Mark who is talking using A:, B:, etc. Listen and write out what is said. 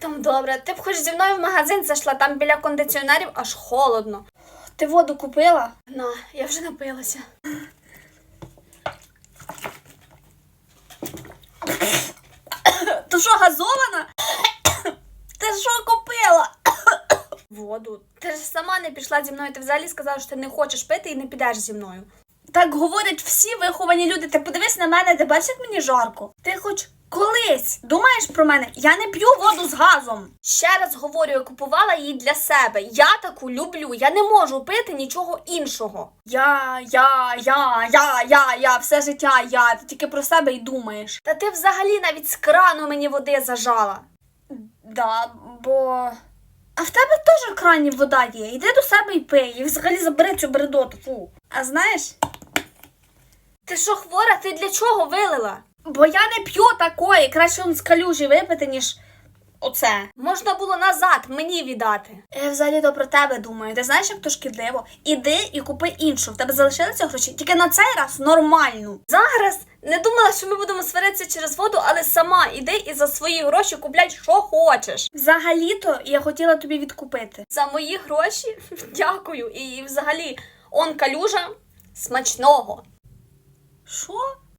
A: Там добре, ти б хоч зі мною в магазин зайшла, там біля кондиціонерів аж холодно.
B: Ти воду купила?
A: На, я вже напилася.
B: То що, газована? Ти що купила?
A: Воду. Ти ж сама не пішла зі мною, ти взагалі сказала, що ти не хочеш пити і не підеш зі мною.
B: Так говорять всі виховані люди. Ти подивись на мене, ти бачиш, як мені жарко. Ти хоч колись думаєш про мене? Я не п'ю воду з газом.
A: Ще раз говорю, я купувала її для себе. Я таку люблю. Я не можу пити нічого іншого.
B: Я, я, я, я, я, я, все життя я. Ти тільки про себе й думаєш.
A: Та ти взагалі навіть з крану мені води зажала.
B: Да, бо. А в тебе теж крані вода є. Йди до себе і пий. І взагалі забери цю бредоту. Фу. А знаєш?
A: Ти що хвора? Ти для чого вилила?
B: Бо я не п'ю такої. Краще он з калюжі випити, ніж оце.
A: Можна було назад мені віддати.
B: Я взагалі то про тебе думаю. Ти знаєш, як то шкідливо? Іди і купи іншу. В тебе залишилися гроші, тільки на цей раз нормальну.
A: Зараз не думала, що ми будемо сваритися через воду, але сама іди і за свої гроші купляй, що хочеш.
B: Взагалі-то я хотіла тобі відкупити.
A: За мої гроші дякую. І взагалі, он калюжа смачного.
B: Що?